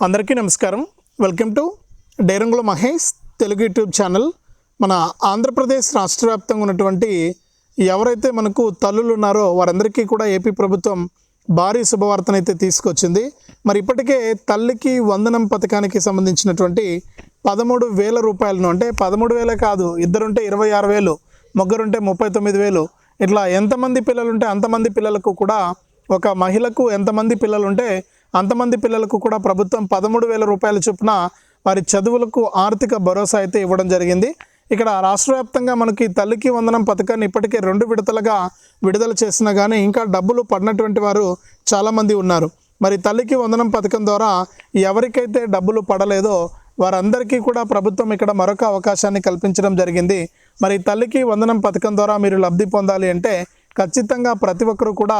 అందరికీ నమస్కారం. Welcome to డైరంగుల మహేష్ తెలుగు యూట్యూబ్ ఛానల్. మన ఆంధ్రప్రదేశ్ రాష్ట్ర వ్యాప్తంగా ఉన్నటువంటి ఎవరైతే మనకు తల్లులు ఉన్నారో వారందరికీ కూడా ఏపీ ప్రభుత్వం భారీ శుభవార్తనైతే తీసుకొచ్చింది. మరి ఇప్పటికే తల్లికి వందనం పథకానికి సంబంధించినటువంటి పదమూడు వేల రూపాయలను అంటే పదమూడు వేలే కాదు ఇద్దరుంటే ఇరవై ఆరు వేలు ముగ్గురుంటే ముప్పై తొమ్మిది వేలు ఇట్లా ఎంతమంది పిల్లలు ఉంటే అంతమంది పిల్లలకు కూడా ఒక మహిళకు ఎంతమంది పిల్లలు ఉంటే అంతమంది పిల్లలకు కూడా ప్రభుత్వం పదమూడు వేల రూపాయల చొప్పున వారి చదువులకు ఆర్థిక భరోసా అయితే ఇవ్వడం జరిగింది. ఇక్కడ రాష్ట్ర వ్యాప్తంగా మనకి తల్లికి వందనం పథకాన్ని ఇప్పటికే రెండు విడతలుగా విడుదల చేసినా కానీ ఇంకా డబ్బులు పడినటువంటి వారు చాలామంది ఉన్నారు. మరి తల్లికి వందనం పథకం ద్వారా ఎవరికైతే డబ్బులు పడలేదో వారందరికీ కూడా ప్రభుత్వం ఇక్కడ మరొక అవకాశాన్ని కల్పించడం జరిగింది. మరి తల్లికి వందనం పథకం ద్వారా మీరు లబ్ధి పొందాలి అంటే ఖచ్చితంగా ప్రతి ఒక్కరూ కూడా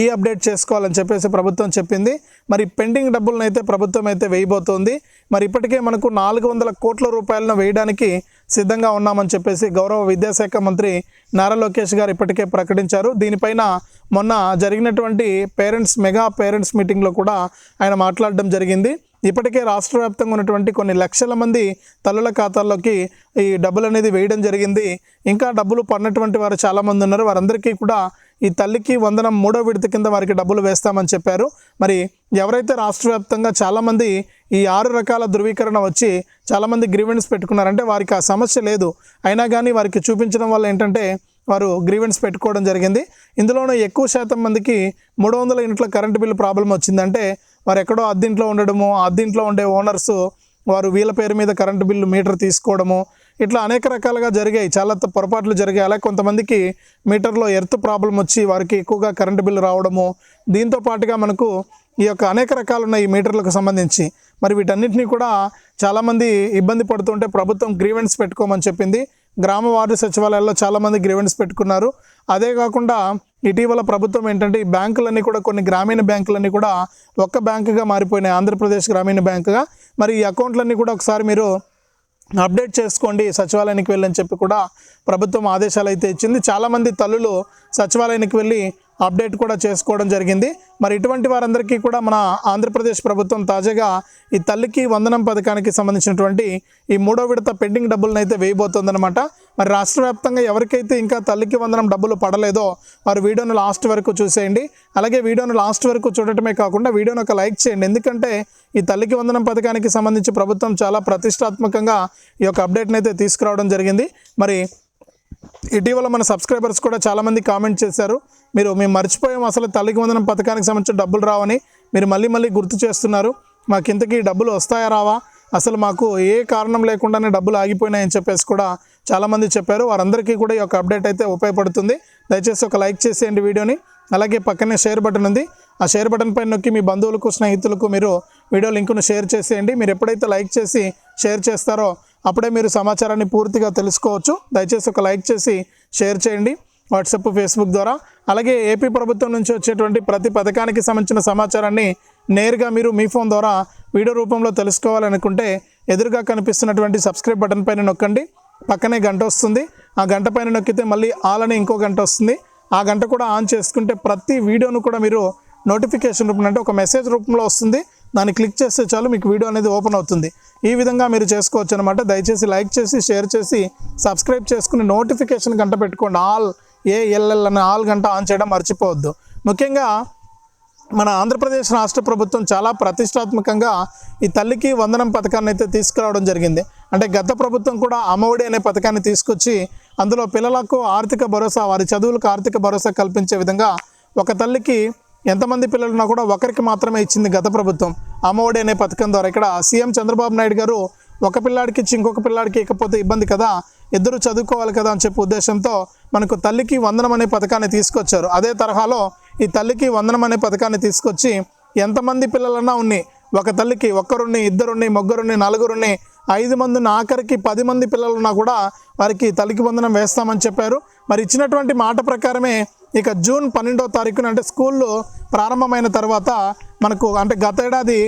ఈ అప్డేట్ చేసుకోవాలని చెప్పేసి ప్రభుత్వం చెప్పింది. మరి పెండింగ్ డబ్బులను అయితే ప్రభుత్వం అయితే వేయబోతోంది. మరి ఇప్పటికే మనకు నాలుగు వందల కోట్ల రూపాయలను వేయడానికి సిద్ధంగా ఉన్నామని చెప్పేసి గౌరవ విద్యాశాఖ మంత్రి నారా లోకేష్ గారు ఇప్పటికే ప్రకటించారు. దీనిపైన మొన్న జరిగినటువంటి పేరెంట్స్ మెగా పేరెంట్స్ మీటింగ్లో కూడా ఆయన మాట్లాడడం జరిగింది. ఇప్పటికే రాష్ట్ర వ్యాప్తంగా ఉన్నటువంటి కొన్ని లక్షల మంది తల్లుల ఖాతాల్లోకి ఈ డబ్బులు అనేది వేయడం జరిగింది. ఇంకా డబ్బులు పడినటువంటి వారు చాలామంది ఉన్నారు. వారందరికీ కూడా ఈ తల్లికి వందనం మూడో విడత కింద వారికి డబ్బులు వేస్తామని చెప్పారు. మరి ఎవరైతే రాష్ట్ర వ్యాప్తంగా చాలామంది ఈ ఆరు రకాల ధృవీకరణ వచ్చి చాలామంది గ్రీవెన్స్ పెట్టుకున్నారంటే వారికి ఆ సమస్య లేదు. అయినా కానీ వారికి చూపించడం వల్ల ఏంటంటే వారు గ్రీవెన్స్ పెట్టుకోవడం జరిగింది. ఇందులోనూ ఎక్కువ శాతం మందికి మూడు వందల యూనిట్ల కరెంటు బిల్లు ప్రాబ్లం వచ్చిందంటే వారు ఎక్కడో అద్దీంట్లో ఉండడము అద్దీంట్లో ఉండే ఓనర్స్ వారు వీళ్ళ పేరు మీద కరెంటు బిల్లు మీటర్ తీసుకోవడము ఇట్లా అనేక రకాలుగా జరిగాయి. చాలా త- పొరపాట్లు జరిగాయి. అలా కొంతమందికి మీటర్లో ఎర్త్ ప్రాబ్లం వచ్చి వారికి ఎక్కువగా కరెంటు బిల్లు రావడము దీంతో పాటుగా మనకు ఈ యొక్క అనేక రకాలు ఉన్నాయి ఈ మీటర్లకు సంబంధించి. మరి వీటన్నిటిని కూడా చాలామంది ఇబ్బంది పడుతుంటే ప్రభుత్వం గ్రీవెన్స్ పెట్టుకోమని చెప్పింది. గ్రామ వార్డు సచివాలయాల్లో చాలామంది గ్రీవెన్స్ పెట్టుకున్నారు. అదే కాకుండా ఇటీవల ప్రభుత్వం ఏంటంటే ఈ బ్యాంకులన్నీ కూడా కొన్ని గ్రామీణ బ్యాంకులన్నీ కూడా ఒక్క బ్యాంకుగా మారిపోయినాయి. ఆంధ్రప్రదేశ్ గ్రామీణ బ్యాంకుగా. మరి ఈ అకౌంట్లన్నీ కూడా ఒకసారి మీరు అప్డేట్ చేసుకోండి సచివాలయానికి వెళ్ళని చెప్పి కూడా ప్రభుత్వం ఆదేశాలు అయితే ఇచ్చింది. చాలామంది తల్లులు సచివాలయానికి వెళ్ళి అప్డేట్ కూడా చేసుకోవడం జరిగింది. మరి ఇటువంటి వారందరికీ కూడా మన ఆంధ్రప్రదేశ్ ప్రభుత్వం తాజాగా ఈ తల్లికి వందనం పథకానికి సంబంధించినటువంటి ఈ మూడో విడత పెండింగ్ డబ్బులను అయితే వేయబోతోందనమాట మరి రాష్ట్ర వ్యాప్తంగా ఎవరికైతే ఇంకా తల్లికి వందనం డబ్బులు పడలేదో వారు వీడియోను లాస్ట్ వరకు చూసేయండి. అలాగే వీడియోను లాస్ట్ వరకు చూడటమే కాకుండా వీడియోను ఒక లైక్ చేయండి. ఎందుకంటే ఈ తల్లికి వందనం పథకానికి సంబంధించి ప్రభుత్వం చాలా ప్రతిష్టాత్మకంగా ఈ యొక్క అప్డేట్ని అయితే తీసుకురావడం జరిగింది. మరి ఇటీవల మన సబ్స్క్రైబర్స్ కూడా చాలామంది కామెంట్ చేశారు. మీరు మేము మర్చిపోయాం అసలు తల్లికి వందనం పథకానికి సంబంధించిన డబ్బులు రావని. మీరు మళ్ళీ మళ్ళీ గుర్తు చేస్తున్నారు. మాకు ఇంతకీ డబ్బులు వస్తాయా రావా? అసలు మాకు ఏ కారణం లేకుండానే డబ్బులు ఆగిపోయినాయని చెప్పేసి కూడా చాలామంది చెప్పారు. వారందరికీ కూడా ఈ యొక్క అప్డేట్ అయితే ఉపయోగపడుతుంది. దయచేసి ఒక లైక్ చేసేయండి వీడియోని. అలాగే పక్కనే షేర్ బటన్ ఉంది. ఆ షేర్ బటన్ పైన నొక్కి మీ బంధువులకు స్నేహితులకు మీరు వీడియో లింకును షేర్ చేసేయండి. మీరు ఎప్పుడైతే లైక్ చేసి షేర్ చేస్తారో అప్పుడే మీరు సమాచారాన్ని పూర్తిగా తెలుసుకోవచ్చు. దయచేసి ఒక లైక్ చేసి షేర్ చేయండి. వాట్సాప్ ఫేస్బుక్ ద్వారా. అలాగే ఏపీ ప్రభుత్వం నుంచి వచ్చేటువంటి ప్రతి పథకానికి సంబంధించిన సమాచారాన్ని నేరుగా మీరు మీ ఫోన్ ద్వారా వీడియో రూపంలో తెలుసుకోవాలనుకుంటే ఎదురుగా కనిపిస్తున్నటువంటి సబ్స్క్రైబ్ బటన్ పైన నొక్కండి. పక్కనే గంట వస్తుంది. ఆ గంట పైన నొక్కితే మళ్ళీ ఆల్ అని ఇంకో గంట వస్తుంది. ఆ గంట కూడా ఆన్ చేసుకుంటే ప్రతి వీడియోను కూడా మీరు నోటిఫికేషన్ రూపంలో అంటే ఒక మెసేజ్ రూపంలో వస్తుంది. దాన్ని క్లిక్ చేస్తే చాలు మీకు వీడియో అనేది ఓపెన్ అవుతుంది. ఈ విధంగా మీరు చేసుకోవచ్చు అనమాట దయచేసి లైక్ చేసి షేర్ చేసి సబ్స్క్రైబ్ చేసుకుని నోటిఫికేషన్ గంట పెట్టుకోండి. ఆల్ ఏఎల్ఎల్ అనే ఆల్ గంట ఆన్ చేయడం మర్చిపోవద్దు. ముఖ్యంగా మన ఆంధ్రప్రదేశ్ రాష్ట్ర ప్రభుత్వం చాలా ప్రతిష్టాత్మకంగా ఈ తల్లికి వందనం పథకాన్ని అయితే తీసుకురావడం జరిగింది. అంటే గత ప్రభుత్వం కూడా అమ్మఒడి అనే పథకాన్ని తీసుకొచ్చి అందులో పిల్లలకు ఆర్థిక భరోసా వారి చదువులకు ఆర్థిక భరోసా కల్పించే విధంగా ఒక తల్లికి ఎంతమంది పిల్లలున్నా కూడా ఒకరికి మాత్రమే ఇచ్చింది గత ప్రభుత్వం. అమ్మఒడి అనే పథకం ద్వారా ఇక్కడ సీఎం చంద్రబాబు నాయుడు గారు ఒక పిల్లాడికి ఇచ్చి ఇంకొక పిల్లాడికి ఇకపోతే ఇబ్బంది కదా. ఇద్దరు చదువుకోవాలి కదా అని చెప్పే ఉద్దేశంతో మనకు తల్లికి వందనం అనే పథకాన్ని తీసుకొచ్చారు. అదే తరహాలో ఈ తల్లికి వందనం అనే పథకాన్ని తీసుకొచ్చి ఎంతమంది పిల్లలన్నా ఉన్ని ఒక తల్లికి ఒక్కరుని ఇద్దరుని ముగ్గురుని నలుగురుని ఐదు మంది ఉన్న ఆఖరికి పది మంది పిల్లలు ఉన్నా కూడా వారికి తల్లికి వందనం వేస్తామని చెప్పారు. మరి ఇచ్చినటువంటి మాట ప్రకారమే ఇక జూన్ పన్నెండో తారీఖున అంటే స్కూళ్ళు ప్రారంభమైన తర్వాత మనకు అంటే గత ఏడాది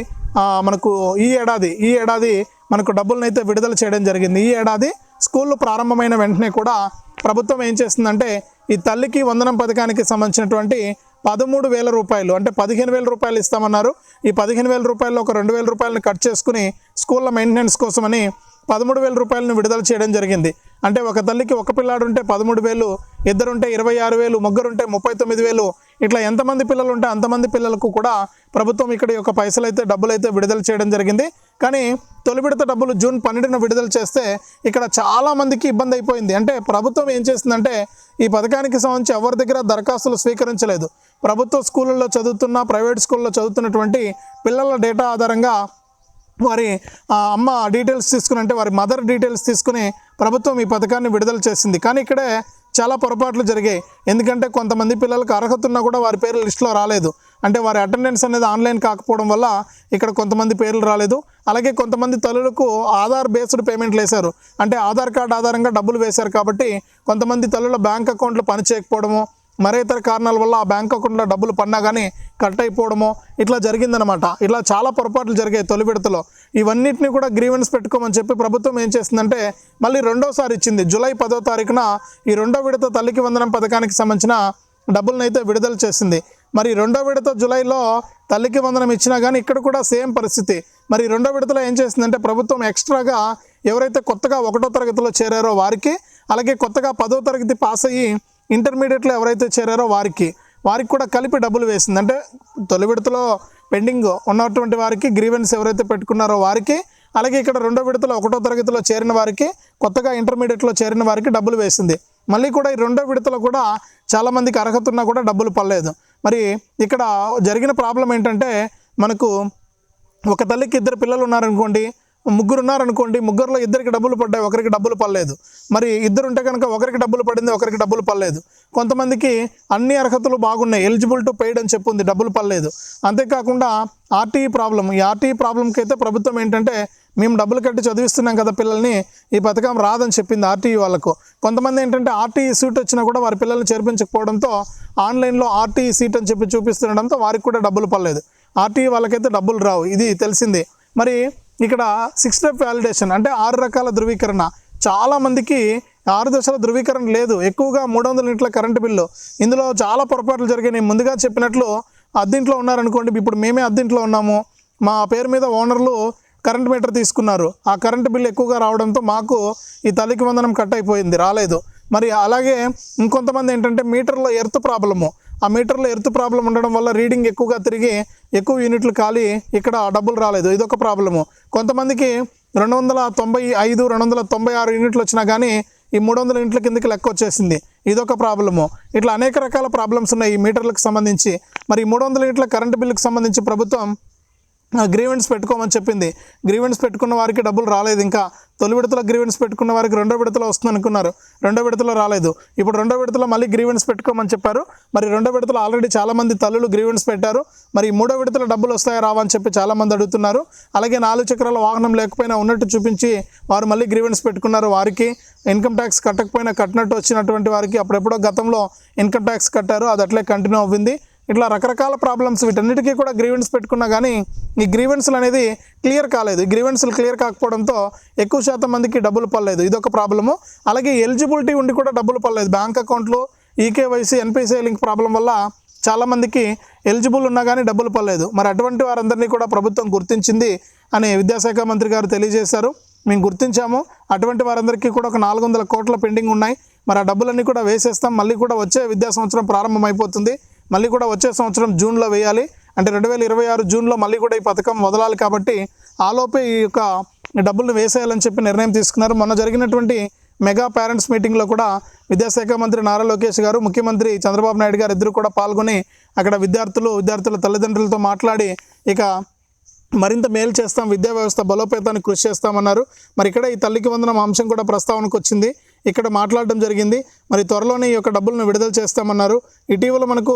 మనకు ఈ ఏడాది ఈ ఏడాది మనకు డబ్బులను అయితే విడుదల చేయడం జరిగింది. ఈ ఏడాది స్కూళ్ళు ప్రారంభమైన వెంటనే కూడా ప్రభుత్వం ఏం చేస్తుందంటే ఈ తల్లికి వందనం పథకానికి సంబంధించినటువంటి పదమూడు వేల రూపాయలు అంటే పదిహేను వేల రూపాయలు ఇస్తామన్నారు. ఈ పదిహేను వేల రూపాయలు ఒక రెండు వేల రూపాయలను కట్ చేసుకుని స్కూళ్ళ మెయింటెనెన్స్ కోసమని పదమూడు వేల రూపాయలను విడుదల చేయడం జరిగింది. అంటే ఒక తల్లికి ఒక పిల్లాడు ఉంటే పదమూడు వేలు ఇద్దరుంటే ఇరవై ఆరు వేలు ముగ్గురుంటే ముప్పై తొమ్మిది వేలు ఇట్లా ఎంతమంది పిల్లలు ఉంటే అంతమంది పిల్లలకు కూడా ప్రభుత్వం ఇక్కడ యొక్క పైసలు అయితే డబ్బులు అయితే విడుదల చేయడం జరిగింది. కానీ తొలి విడత డబ్బులు జూన్ పన్నెండున విడుదల చేస్తే ఇక్కడ చాలామందికి ఇబ్బంది అయిపోయింది. అంటే ప్రభుత్వం ఏం చేసిందంటే ఈ పథకానికి సంబంధించి ఎవరి దగ్గర దరఖాస్తులు స్వీకరించలేదు. ప్రభుత్వ స్కూళ్ళల్లో చదువుతున్న ప్రైవేట్ స్కూల్లో చదువుతున్నటువంటి పిల్లల డేటా ఆధారంగా వారి ఆ, అమ్మ డీటెయిల్స్ తీసుకుని అంటే వారి మదర్ డీటెయిల్స్ తీసుకుని ప్రభుత్వం ఈ పథకాన్ని విడుదల చేసింది. కానీ ఇక్కడే చాలా పొరపాట్లు జరిగాయి. ఎందుకంటే కొంతమంది పిల్లలకు అర్హత ఉన్నా కూడా వారి పేర్లు లిస్టులో రాలేదు. అంటే వారి అటెండెన్స్ అనేది ఆన్లైన్ కాకపోవడం వల్ల ఇక్కడ కొంతమంది పేర్లు రాలేదు. అలాగే కొంతమంది తల్లులకు ఆధార్ బేస్డ్ పేమెంట్లు వేశారు. అంటే ఆధార్ కార్డు ఆధారంగా డబ్బులు వేశారు కాబట్టి కొంతమంది తల్లుల బ్యాంక్ అకౌంట్లు పనిచేయకపోవడము మరే ఇతర కారణాల వల్ల ఆ బ్యాంక్ అకౌంట్లో డబ్బులు పడినా కానీ కట్ అయిపోవడమో ఇట్లా జరిగిందనమాట ఇట్లా చాలా పొరపాట్లు జరిగాయి తొలి విడతలో. ఇవన్నిటిని కూడా గ్రీవెన్స్ పెట్టుకోమని చెప్పి ప్రభుత్వం ఏం చేసిందంటే మళ్ళీ రెండోసారి ఇచ్చింది. జూలై పదో తారీఖున ఈ రెండో విడత తల్లికి వందనం పథకానికి సంబంధించిన డబ్బులను అయితే విడుదల చేసింది. మరి రెండో విడత జూలైలో తల్లికి వందనం ఇచ్చినా కానీ ఇక్కడ కూడా సేమ్ పరిస్థితి. మరి రెండో విడతలో ఏం చేసిందంటే ప్రభుత్వం ఎక్స్ట్రాగా ఎవరైతే కొత్తగా ఒకటో తరగతిలో చేరారో వారికి అలాగే కొత్తగా పదో తరగతి పాస్ అయ్యి ఇంటర్మీడియట్లో ఎవరైతే చేరారో వారికి వారికి కూడా కలిపి డబ్బులు వేసింది. అంటే తొలి విడతలో పెండింగ్ ఉన్నటువంటి వారికి గ్రీవెన్స్ ఎవరైతే పెట్టుకున్నారో వారికి అలాగే ఇక్కడ రెండో విడతలో ఒకటో తరగతిలో చేరిన వారికి కొత్తగా ఇంటర్మీడియట్లో చేరిన వారికి డబ్బులు వేసింది. మళ్ళీ కూడా ఈ రెండో విడతలో కూడా చాలామందికి అర్హత ఉన్నా కూడా డబ్బులు పడలేదు. మరి ఇక్కడ జరిగిన ప్రాబ్లం ఏంటంటే మనకు ఒక తల్లికి ఇద్దరు పిల్లలు ఉన్నారనుకోండి ముగ్గురు ఉన్నారనుకోండి ముగ్గురులో ఇద్దరికి డబ్బులు పడ్డాయి ఒకరికి డబ్బులు పడలేదు. మరి ఇద్దరు ఉంటే కనుక ఒకరికి డబ్బులు పడింది ఒకరికి డబ్బులు పడలేదు. కొంతమందికి అన్ని అర్హతలు బాగున్నాయి ఎలిజిబుల్ టు పెయిడ్ అని చెప్పుంది డబ్బులు పడలేదు. అంతేకాకుండా ఆర్టీఈ ప్రాబ్లం ఈ ఆర్టీఈ ప్రాబ్లంకి అయితే ప్రభుత్వం ఏంటంటే మేము డబ్బులు కట్టి చదివిస్తున్నాం కదా పిల్లల్ని ఈ పథకం రాదని చెప్పింది ఆర్టీఈ వాళ్ళకు. కొంతమంది ఏంటంటే ఆర్టీఈ సీట్ వచ్చినా కూడా వారి పిల్లల్ని చేర్పించకపోవడంతో ఆన్లైన్లో ఆర్టీఈ సీట్ అని చెప్పి చూపిస్తుండడంతో వారికి కూడా డబ్బులు పడలేదు. ఆర్టీఈ వాళ్ళకైతే డబ్బులు రావు ఇది తెలిసింది. మరి ఇక్కడ సిక్స్ స్టెప్ వ్యాలిడేషన్ అంటే ఆరు రకాల ధృవీకరణ. చాలామందికి ఆరు దశల ధృవీకరణ లేదు. ఎక్కువగా మూడు వందల యూనిట్ల కరెంటు బిల్లు ఇందులో చాలా పొరపాట్లు జరిగాయి నేను ముందుగా చెప్పినట్లు అద్దీంట్లో ఉన్నారనుకోండి ఇప్పుడు మేమే అద్దీంట్లో ఉన్నాము. మా పేరు మీద ఓనర్లు కరెంట్ మీటర్ తీసుకున్నారు. ఆ కరెంటు బిల్లు ఎక్కువగా రావడంతో మాకు ఈ తల్లికి వందనం కట్ అయిపోయింది రాలేదు. మరి అలాగే ఇంకొంతమంది ఏంటంటే మీటర్లో ఎర్త్ ప్రాబ్లము ఆ మీటర్లో ఎర్త్ ప్రాబ్లం ఉండడం వల్ల రీడింగ్ ఎక్కువగా తిరిగి ఎక్కువ యూనిట్లు ఖాళీ ఇక్కడ డబ్బులు రాలేదు. ఇదొక ప్రాబ్లము. కొంతమందికి రెండు వందల తొంభై ఐదు రెండు వందల తొంభై ఆరు యూనిట్లు వచ్చినా కానీ ఈ మూడు వందల యూనిట్ల కిందకి లెక్క వచ్చేసింది. ఇదొక ప్రాబ్లము. ఇట్లా అనేక రకాల ప్రాబ్లమ్స్ ఉన్నాయి ఈ మీటర్లకు సంబంధించి. మరి మూడు వందల యూనిట్ల కరెంటు బిల్లుకి సంబంధించి ప్రభుత్వం గ్రీవెన్స్ పెట్టుకోమని చెప్పింది. గ్రీవెన్స్ పెట్టుకున్న వారికి డబ్బులు రాలేదు ఇంకా. తొలి విడతలో గ్రీవెన్స్ పెట్టుకున్న వారికి రెండో విడతలో వస్తుంది అనుకున్నారు రెండో విడతలో రాలేదు. ఇప్పుడు రెండో విడతలో మళ్ళీ గ్రీవెన్స్ పెట్టుకోమని చెప్పారు. మరి రెండో విడతలో ఆల్రెడీ చాలామంది తల్లులు గ్రీవెన్స్ పెట్టారు. మరి మూడో విడతలో డబ్బులు వస్తాయా రావని చెప్పి చాలామంది అడుగుతున్నారు. అలాగే నాలుగు చక్రాల వాహనం లేకపోయినా ఉన్నట్టు చూపించి వారు మళ్ళీ గ్రీవెన్స్ పెట్టుకున్నారు వారికి. ఇన్కమ్ ట్యాక్స్ కట్టకపోయినా కట్టినట్టు వచ్చినటువంటి వారికి అప్పుడెప్పుడో గతంలో ఇన్కమ్ ట్యాక్స్ కట్టారు. అది అట్లే కంటిన్యూ అవ్వింది. ఇట్లా రకరకాల ప్రాబ్లమ్స్ వీటన్నిటికీ కూడా గ్రీవెన్స్ పెట్టుకున్నా కానీ ఈ గ్రీవెన్స్లు అనేది క్లియర్ కాలేదు. ఈ గ్రీవెన్స్లు క్లియర్ కాకపోవడంతో ఎక్కువ శాతం మందికి డబ్బులు పడలేదు. ఇదొక ప్రాబ్లము అలాగే ఎలిజిబిలిటీ ఉండి కూడా డబ్బులు పడలేదు. బ్యాంక్ అకౌంట్లు ఈకేవైసీ ఎన్పిసిఐ లింక్ ప్రాబ్లం వల్ల చాలామందికి ఎలిజిబుల్ ఉన్నా కానీ డబ్బులు పడలేదు. మరి అటువంటి వారందరినీ కూడా ప్రభుత్వం గుర్తించింది అని విద్యాశాఖ మంత్రి గారు తెలియజేశారు. మేము గుర్తించాము. అటువంటి వారందరికీ కూడా ఒక నాలుగు వందల కోట్ల పెండింగ్ ఉన్నాయి. మరి ఆ డబ్బులన్నీ కూడా వేసేస్తాం. మళ్ళీ కూడా వచ్చే విద్యా సంవత్సరం ప్రారంభమైపోతుంది. మళ్ళీ కూడా వచ్చే సంవత్సరం జూన్లో వేయాలి. అంటే రెండు వేల ఇరవై ఆరు జూన్లో మళ్ళీ కూడా ఈ పథకం మొదలాలి కాబట్టి ఆలోపే ఈ యొక్క డబ్బులను వేసేయాలని చెప్పి నిర్ణయం తీసుకున్నారు. మొన్న జరిగినటువంటి మెగా పేరెంట్స్ మీటింగ్లో కూడా విద్యాశాఖ మంత్రి నారా లోకేష్ గారు ముఖ్యమంత్రి చంద్రబాబు నాయుడు గారు ఇద్దరు కూడా పాల్గొని అక్కడ విద్యార్థులు విద్యార్థుల తల్లిదండ్రులతో మాట్లాడి ఇక మరింత మేలు చేస్తాం విద్యా వ్యవస్థ బలోపేతానికి కృషి చేస్తామన్నారు. మరి ఇక్కడ ఈ తల్లికి వందనం అంశం కూడా ప్రస్తావనకు వచ్చింది. ఇక్కడ మాట్లాడడం జరిగింది. మరి త్వరలోనే ఈ యొక్క డబ్బులను విడుదల చేస్తామన్నారు. ఇటీవల మనకు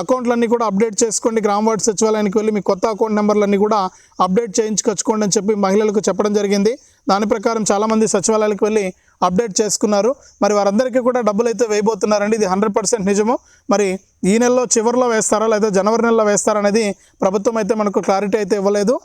అకౌంట్లన్నీ కూడా అప్డేట్ చేసుకోండి. గ్రామ వార్డు సచివాలయానికి వెళ్ళి మీ కొత్త అకౌంట్ నెంబర్లన్నీ కూడా అప్డేట్ చేయించుకొచ్చుకోండి అని చెప్పి మహిళలకు చెప్పడం జరిగింది. దాని ప్రకారం చాలామంది సచివాలయాలకు వెళ్ళి అప్డేట్ చేసుకున్నారు. మరి వారందరికీ కూడా డబ్బులు అయితే వేయబోతున్నారండి. ఇది హండ్రెడ్ పర్సెంట్ నిజము. మరి ఈ నెలలో చివరిలో వేస్తారా? లేదా జనవరి నెలలో వేస్తారా? అనేది ప్రభుత్వం అయితే మనకు క్లారిటీ అయితే ఇవ్వలేదు.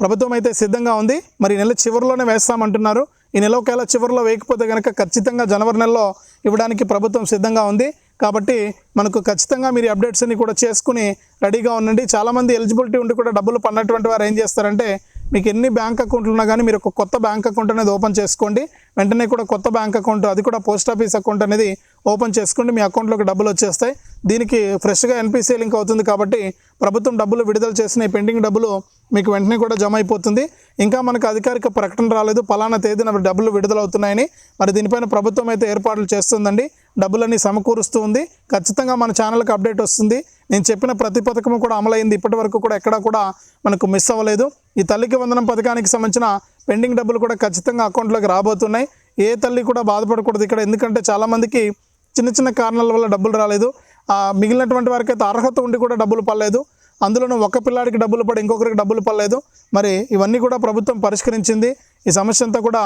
ప్రభుత్వం అయితే సిద్ధంగా ఉంది. మరి నెల చివరిలోనే వేస్తామంటున్నారు. ఈ నెల ఒకవేళ చివరిలో వేయకపోతే కనుక ఖచ్చితంగా జనవరి నెలలో ఇవ్వడానికి ప్రభుత్వం సిద్ధంగా ఉంది. కాబట్టి మనకు ఖచ్చితంగా మీరు అప్డేట్స్ అన్ని కూడా చేసుకుని రెడీగా ఉండండి. చాలామంది ఎలిజిబిలిటీ ఉండి కూడా డబ్బులు పడినటువంటి వారు ఏం చేస్తారంటే మీకు ఎన్ని బ్యాంక్ అకౌంట్లు ఉన్నా కానీ మీరు ఒక కొత్త బ్యాంక్ అకౌంట్ అనేది ఓపెన్ చేసుకోండి. వెంటనే కూడా కొత్త బ్యాంక్ అకౌంట్ అది కూడా పోస్ట్ ఆఫీస్ అకౌంట్ అనేది ఓపెన్ చేసుకోండి మీ అకౌంట్లోకి డబ్బులు వచ్చేస్తాయి. దీనికి ఫ్రెష్గా ఎన్పిసి లింక్ అవుతుంది కాబట్టి ప్రభుత్వం డబ్బులు విడుదల చేసిన పెండింగ్ డబ్బులు మీకు వెంటనే కూడా జమ అయిపోతుంది. ఇంకా మనకు అధికారిక ప్రకటన రాలేదు. పలానా తేదీన డబ్బులు విడుదలవుతున్నాయని మరి దీనిపైన ప్రభుత్వం అయితే ఏర్పాట్లు చేస్తుందండి. డబ్బులన్నీ సమకూరుస్తూ ఉంది. ఖచ్చితంగా మన ఛానల్కి అప్డేట్ వస్తుంది. నేను చెప్పిన ప్రతి పథకము కూడా అమలైంది. ఇప్పటి వరకు కూడా ఎక్కడా కూడా మనకు మిస్ అవ్వలేదు. ఈ తల్లికి వందనం పథకానికి సంబంధించిన పెండింగ్ డబ్బులు కూడా ఖచ్చితంగా అకౌంట్లోకి రాబోతున్నాయి. ఏ తల్లి కూడా బాధపడకూడదు ఇక్కడ. ఎందుకంటే చాలామందికి చిన్న చిన్న కారణాల వల్ల డబ్బులు రాలేదు. ఆ మిగిలినటువంటి వారికి అయితే అర్హత ఉండి కూడా డబ్బులు పడలేదు. అందులోనూ ఒక పిల్లాడికి డబ్బులు పడి ఇంకొకరికి డబ్బులు పడలేదు. మరి ఇవన్నీ కూడా ప్రభుత్వం పరిష్కరించింది. ఈ సమస్య అంతా కూడా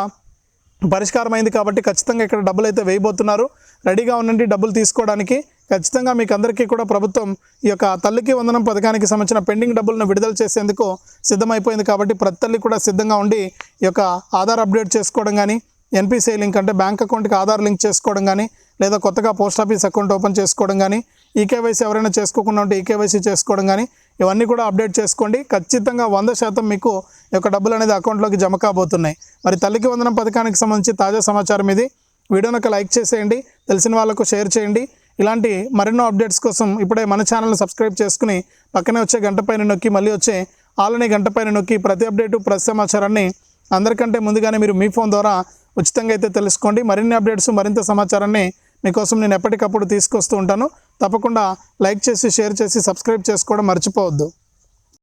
పరిష్కారమైంది కాబట్టి ఖచ్చితంగా ఇక్కడ డబ్బులు అయితే వేయబోతున్నారు. రెడీగా ఉండండి డబ్బులు తీసుకోవడానికి. ఖచ్చితంగా మీకు అందరికీ కూడా ప్రభుత్వం ఈ యొక్క తల్లికి వందనం పథకానికి సంబంధించిన పెండింగ్ డబ్బులను విడుదల చేసేందుకు సిద్ధమైపోయింది కాబట్టి ప్రతి తల్లి కూడా సిద్ధంగా ఉండి ఈ యొక్క ఆధార్ అప్డేట్ చేసుకోవడం కానీ ఎన్పిసిఐ లింక్ అంటే బ్యాంక్ అకౌంట్కి ఆధార్ లింక్ చేసుకోవడం కానీ లేదా కొత్తగా పోస్ట్ ఆఫీస్ అకౌంట్ ఓపెన్ చేసుకోవడం కానీ ఈకేవైసీ ఎవరైనా చేసుకోకుండా ఉంటే ఈకేవైసీ చేసుకోవడం కానీ ఇవన్నీ కూడా అప్డేట్ చేసుకోండి. ఖచ్చితంగా వంద శాతం మీకు యొక్క డబ్బులు అనేది అకౌంట్లోకి జమ కాబోతున్నాయి. మరి తల్లికి వందనం పథకానికి సంబంధించి తాజా సమాచారం ఇది. వీడియోని ఒక లైక్ చేసేయండి. తెలిసిన వాళ్ళకు షేర్ చేయండి. ఇలాంటి మరెన్నో అప్డేట్స్ కోసం ఇప్పుడే మన ఛానల్ని సబ్స్క్రైబ్ చేసుకుని పక్కనే వచ్చే గంట పైన నొక్కి మళ్ళీ వచ్చే ఆలని గంట పైన నొక్కి ప్రతి అప్డేటు ప్రతి సమాచారాన్ని అందరికంటే ముందుగానే మీరు మీ ఫోన్ ద్వారా ఉచితంగా అయితే తెలుసుకోండి. మరిన్ని అప్డేట్స్ మరింత సమాచారాన్ని మీకోసం నేను ఎప్పటికప్పుడు తీసుకొస్తూ ఉంటాను. తప్పకుండా లైక్ చేసి షేర్ చేసి సబ్స్క్రైబ్ చేసుకోవడం మర్చిపోవద్దు.